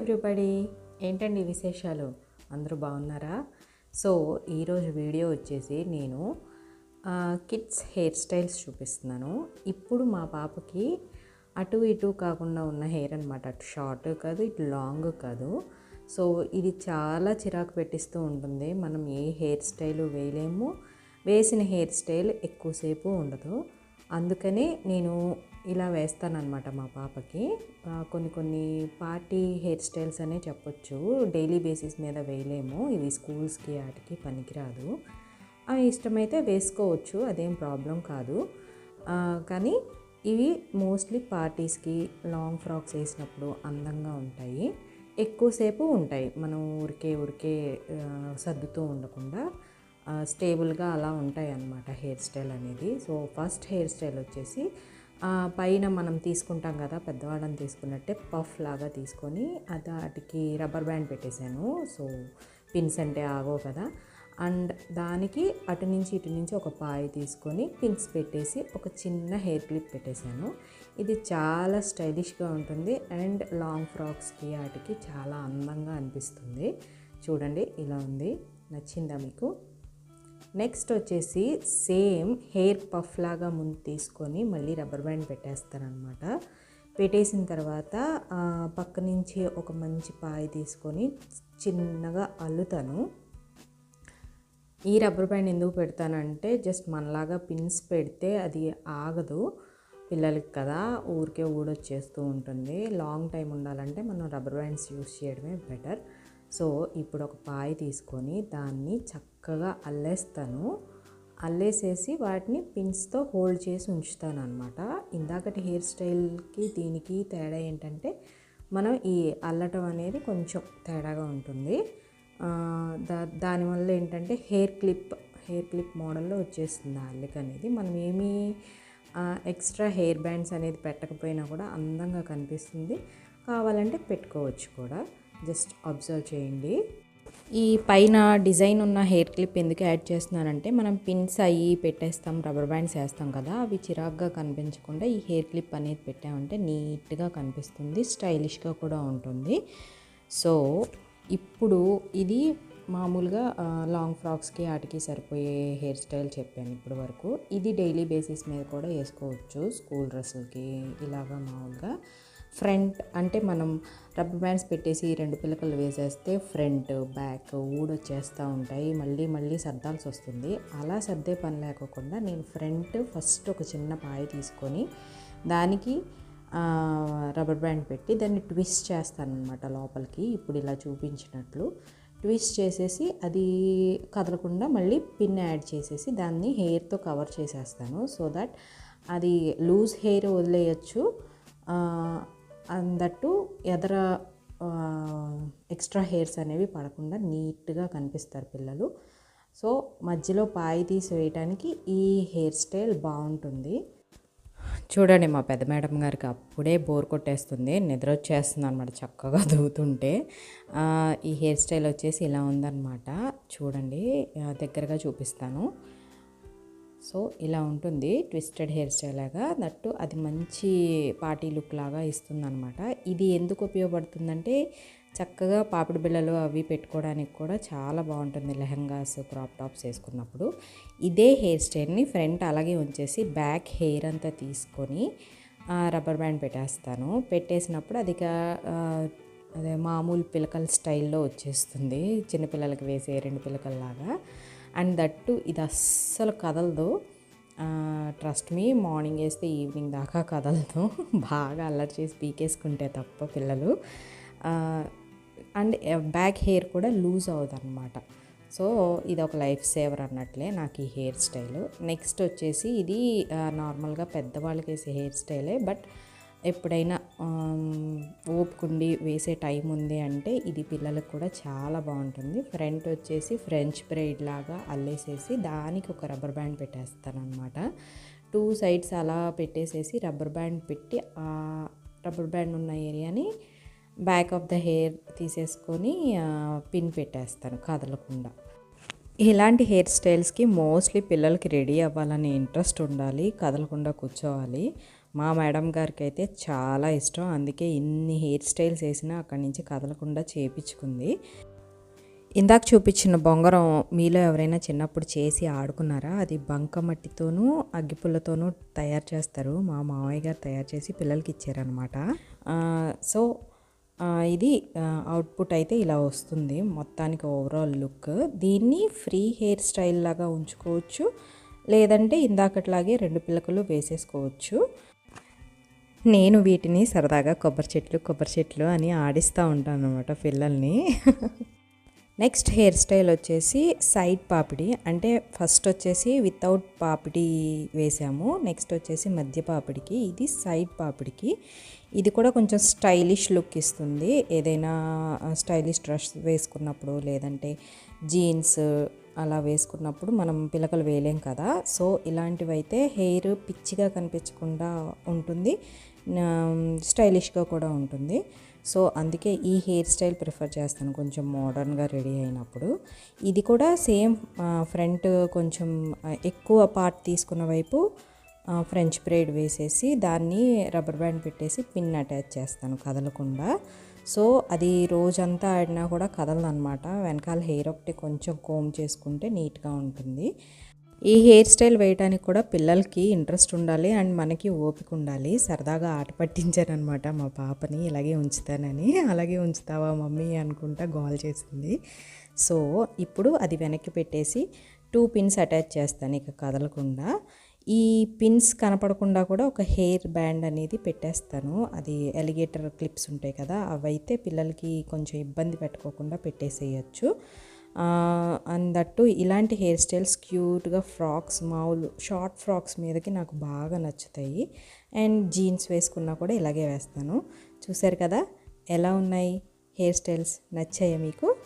Everybody ఏంటండి విశేషాలు? అందరూ బాగున్నారా? సో ఈరోజు వీడియో వచ్చేసి నేను కిడ్స్ హెయిర్ స్టైల్స్ చూపిస్తున్నాను. ఇప్పుడు మా పాపకి అటు ఇటు కాకుండా ఉన్న హెయిర్ అనమాట అటు షార్ట్ కాదు ఇటు లాంగ్ కాదు. సో ఇది చాలా చిరాకు పెట్టిస్తూ ఉంటుంది. మనం ఏ హెయిర్ స్టైలు వేయలేము. వేసిన హెయిర్ స్టైల్ ఎక్కువసేపు ఉండదు. అందుకనే నేను ఇలా వేస్తానమాట మా పాపకి. కొన్ని కొన్ని పార్టీ హెయిర్ స్టైల్స్ అనే చెప్పొచ్చు. డైలీ బేసిస్ మీద వేయలేము. ఇవి స్కూల్స్కి వాటికి పనికిరాదు. ఆ, ఇష్టమైతే వేసుకోవచ్చు. అదేం ప్రాబ్లం కాదు. కానీ ఇవి మోస్ట్లీ పార్టీస్కి లాంగ్ ఫ్రాక్స్ వేసినప్పుడు అందంగా ఉంటాయి. ఎక్కువసేపు ఉంటాయి. మనం ఊరికే ఊరికే సర్దుతూ ఉండకుండా స్టేబుల్గా అలా ఉంటాయి అన్నమాట హెయిర్ స్టైల్ అనేది. సో ఫస్ట్ హెయిర్ స్టైల్ వచ్చేసి పైన మనం తీసుకుంటాం కదా పెద్దవాళ్ళని తీసుకున్నట్టే పఫ్ లాగా తీసుకొని అది వాటికి రబ్బర్ బ్యాండ్ పెట్టేశాను. సో పిన్స్ అంటే ఆగో కదా. అండ్ దానికి అటు నుంచి ఇటు నుంచి ఒక పాయ తీసుకొని పిన్స్ పెట్టేసి ఒక చిన్న హెయిర్ క్లిప్ పెట్టేశాను. ఇది చాలా స్టైలిష్గా ఉంటుంది అండ్ లాంగ్ ఫ్రాక్స్కి వాటికి చాలా అందంగా అనిపిస్తుంది. చూడండి ఇలా ఉంది. నచ్చిందా మీకు? నెక్స్ట్ వచ్చేసి సేమ్ హెయిర్ పఫ్ లాగా ముందు తీసుకొని మళ్ళీ రబ్బర్ బ్యాండ్ పెట్టేస్తారనమాట పెట్టేసిన తర్వాత పక్క నుంచి ఒక మంచి పాయ తీసుకొని చిన్నగా అల్లుతాను. ఈ రబ్బర్ బ్యాండ్ ఎందుకు పెడతానంటే జస్ట్ మనలాగా పిన్స్ పెడితే అది ఆగదు. పిల్లలకి కదా ఊరికే ఊడొచ్చేస్తూ ఉంటుంది. లాంగ్ టైం ఉండాలంటే మనం రబ్బర్ బ్యాండ్స్ యూస్ చేయడమే బెటర్ సో ఇప్పుడు ఒక పాయ తీసుకొని దాన్ని చక్కగా అల్లేస్తాను. అల్లేసేసి వాటిని పిన్స్తో హోల్డ్ చేసి ఉంచుతాను అనమాట ఇందాకటి హెయిర్ స్టైల్కి దీనికి తేడా ఏంటంటే మనం ఈ అల్లటం అనేది కొంచెం తేడాగా ఉంటుంది. దా దానివల్ల ఏంటంటే హెయిర్ క్లిప్ హెయిర్ క్లిప్ మోడల్లో వచ్చేస్తుంది ఆ అల్లిక అనేది. మనం ఏమీ ఎక్స్ట్రా హెయిర్ బ్యాండ్స్ అనేది పెట్టకపోయినా కూడా అందంగా కనిపిస్తుంది. కావాలంటే పెట్టుకోవచ్చు కూడా. జస్ట్ అబ్జర్వ్ చేయండి. ఈ పైన డిజైన్ ఉన్న హెయిర్ క్లిప్ ఎందుకు యాడ్ చేస్తున్నానంటే మనం పిన్స్ అయ్యి పెట్టేస్తాం రబ్బర్ బ్యాండ్స్ వేస్తాం కదా అవి చిరాగ్గా కనిపించకుండా ఈ హెయిర్ క్లిప్ అనేది పెట్టామంటే నీట్గా కనిపిస్తుంది స్టైలిష్గా కూడా ఉంటుంది. సో ఇప్పుడు ఇది మామూలుగా లాంగ్ ఫ్రాక్స్కి వాటికి సరిపోయే హెయిర్ స్టైల్ చెప్పాను ఇప్పుడు వరకు. ఇది డైలీ బేసిస్ మీద కూడా వేసుకోవచ్చు స్కూల్ డ్రెస్సులకి ఇలాగా మామూలుగా. ఫ్రంట్ అంటే మనం రబ్బర్ బ్యాండ్స్ పెట్టేసి రెండు పిలకలు వేసేస్తే ఫ్రంట్ బ్యాక్ ఊడొచ్చేస్తూ ఉంటాయి. మళ్ళీ మళ్ళీ సర్దాల్సి వస్తుంది. అలా సర్దే పని లేకోకుండా నేను ఫ్రంట్ ఫస్ట్ ఒక చిన్న పాయ తీసుకొని దానికి రబ్బర్ బ్యాండ్ పెట్టి దాన్ని ట్విస్ట్ చేస్తాను అనమాట లోపలికి. ఇప్పుడు ఇలా చూపించినట్లు ట్విస్ట్ చేసేసి అది కదలకుండా మళ్ళీ పిన్ యాడ్ చేసేసి దాన్ని హెయిర్తో కవర్ చేసేస్తాను. సో దట్ అది లూజ్ హెయిర్ వదిలేయచ్చు. అందట్టు ఎదర ఎక్స్ట్రా హెయిర్స్ అనేవి పడకుండా నీట్గా కనిపిస్తారు పిల్లలు. సో మధ్యలో పాయి తీసి ఈ హెయిర్ స్టైల్ బాగుంటుంది. చూడండి మా పెద్ద మేడం గారికి అప్పుడే బోర్ కొట్టేస్తుంది. నిద్ర వచ్చేస్తుంది అనమాట చక్కగా దూతుంటే ఈ హెయిర్ స్టైల్ వచ్చేసి ఇలా ఉందన్నమాట. చూడండి దగ్గరగా చూపిస్తాను. సో ఇలా ఉంటుంది. ట్విస్టెడ్ హెయిర్ స్టైల్ లాగా. దట్టు అది మంచి పార్టీ లుక్ లాగా ఇస్తుంది అనమాట ఇది ఎందుకు ఉపయోగపడుతుందంటే చక్కగా పాపిడి బిళ్ళలు అవి పెట్టుకోవడానికి కూడా చాలా బాగుంటుంది లెహంగాస్ క్రాప్ టాప్స్ వేసుకున్నప్పుడు. ఇదే హెయిర్ స్టైల్ని ఫ్రంట్ అలాగే ఉంచేసి బ్యాక్ హెయిర్ అంతా తీసుకొని ఆ, రబ్బర్ బ్యాండ్ పెట్టేస్తాను. పెట్టేసినప్పుడు అది అదే మామూలు పిలకల స్టైల్లో వచ్చేస్తుంది. చిన్నపిల్లలకి వేసే రెండు పిలకల్లాగా. అండ్ దట్టు ఇది అస్సలు కదలదు. ట్రస్ట్ మీ మార్నింగ్ వేస్తే ఈవినింగ్ దాకా కదలదు. బాగా అల్లరి చేసి పీకేసుకుంటే తప్ప పిల్లలు. అండ్ బ్యాక్ హెయిర్ కూడా లూజ్ అవుతుంది అనమాట సో ఇది ఒక లైఫ్ సేవర్ అన్నట్లే నాకు ఈ హెయిర్ స్టైల్ నెక్స్ట్ వచ్చేసి ఇది నార్మల్గా పెద్దవాళ్ళకి వేసే హెయిర్ స్టైలే బట్ ఎప్పుడైనా ఓపుకుండి వేసే టైం ఉంది అంటే ఇది పిల్లలకు కూడా చాలా బాగుంటుంది. ఫ్రంట్ వచ్చేసి ఫ్రెంచ్ బ్రైడ్ లాగా అల్లేసేసి దానికి ఒక రబ్బర్ బ్యాండ్ పెట్టేస్తానమాట టూ సైడ్స్ అలా పెట్టేసేసి రబ్బర్ బ్యాండ్ పెట్టి ఆ రబ్బర్ బ్యాండ్ ఉన్న ఏరియాని బ్యాక్ ఆఫ్ ద హెయిర్ తీసేసుకొని పిన్ పెట్టేస్తాను కదలకుండా. ఇలాంటి హెయిర్ స్టైల్స్కి మోస్ట్లీ పిల్లలకి రెడీ అవ్వాలనే ఇంట్రెస్ట్ ఉండాలి కదలకుండా కూర్చోవాలి. మా మేడం గారికి అయితే చాలా ఇష్టం. అందుకే ఇన్ని హెయిర్ స్టైల్స్ వేసినా అక్కడి నుంచి కదలకుండా చేపించుకుంది. ఇందాక చూపించిన బొంగరం మీలో ఎవరైనా చిన్నప్పుడు చేసి ఆడుకున్నారా? అది బంకమట్టితోనూ అగ్గిపుల్లతోనూ తయారు చేస్తారు. మా మామయ్య గారు తయారు చేసి పిల్లలకి ఇచ్చారనమాట సో ఇది అవుట్పుట్ అయితే ఇలా వస్తుంది. మొత్తానికి ఓవరాల్ లుక్ దీన్ని ఫ్రీ హెయిర్ స్టైల్ లాగా ఉంచుకోవచ్చు. లేదంటే ఇందాకట్లాగే రెండు పిల్లకలు వేసేసుకోవచ్చు. నేను వీటిని సరదాగా కొబ్బరి చెట్లు కొబ్బరి చెట్లు అని ఆడిస్తూ ఉంటాను అనమాట పిల్లల్ని. నెక్స్ట్ హెయిర్ స్టైల్ వచ్చేసి సైడ్ పాపిడి. అంటే ఫస్ట్ వచ్చేసి వితౌట్ పాపిడి వేసాము. నెక్స్ట్ వచ్చేసి మధ్య పాపిడికి. ఇది సైడ్ పాపిడికి. ఇది కూడా కొంచెం స్టైలిష్ లుక్ ఇస్తుంది. ఏదైనా స్టైలిష్ డ్రెస్ వేసుకున్నప్పుడు లేదంటే జీన్స్ అలా వేసుకున్నప్పుడు మనం పిలకలు వేయలేం కదా. సో ఇలాంటివైతే హెయిర్ పిచ్చిగా కనిపించకుండా ఉంటుంది. స్టైలిష్గా కూడా ఉంటుంది. సో అందుకే ఈ హెయిర్ స్టైల్ ప్రిఫర్ చేస్తాను కొంచెం మోడర్న్గా రెడీ అయినప్పుడు. ఇది కూడా సేమ్ ఫ్రంట్ కొంచెం ఎక్కువ పార్ట్ తీసుకున్న వైపు ఫ్రెంచ్ బ్రేడ్ వేసేసి దాన్ని రబ్బర్ బ్యాండ్ పెట్టేసి పిన్ అటాచ్ చేస్తాను కదలకుండా. సో అది రోజంతా ఆడినా కూడా కదలదనమాట వెనకాల హెయిర్ ఒకటి కొంచెం కోమ్ చేసుకుంటే నీట్గా ఉంటుంది. ఈ హెయిర్ స్టైల్ వేయడానికి కూడా పిల్లలకి ఇంట్రెస్ట్ ఉండాలి అండ్ మనకి ఓపిక ఉండాలి. సరదాగా ఆట పట్టించారనమాట మా పాపని. ఇలాగే ఉంచుతానని. అలాగే ఉంచుతావా మమ్మీ అనుకుంటా గోల్ చేసింది. సో ఇప్పుడు అది వెనక్కి పెట్టేసి టూ పిన్స్ అటాచ్ చేస్తాను ఇక కదలకుండా. ఈ పిన్స్ కనపడకుండా కూడా ఒక హెయిర్ బ్యాండ్ అనేది పెట్టేస్తాను. అది ఎలిగేటర్ క్లిప్స్ ఉంటాయి కదా అవైతే పిల్లలకి కొంచెం ఇబ్బంది పెట్టుకోకుండా పెట్టేసేయచ్చు. అందట్టు ఇలాంటి హెయిర్ స్టైల్స్ క్యూట్గా ఫ్రాక్స్ మామూలు షార్ట్ ఫ్రాక్స్ మీదకి నాకు బాగా నచ్చుతాయి. అండ్ జీన్స్ వేసుకున్నా కూడా ఇలాగే వేస్తాను. చూసారు కదా? ఎలా ఉన్నాయి? హెయిర్ స్టైల్స్ నచ్చాయా మీకు?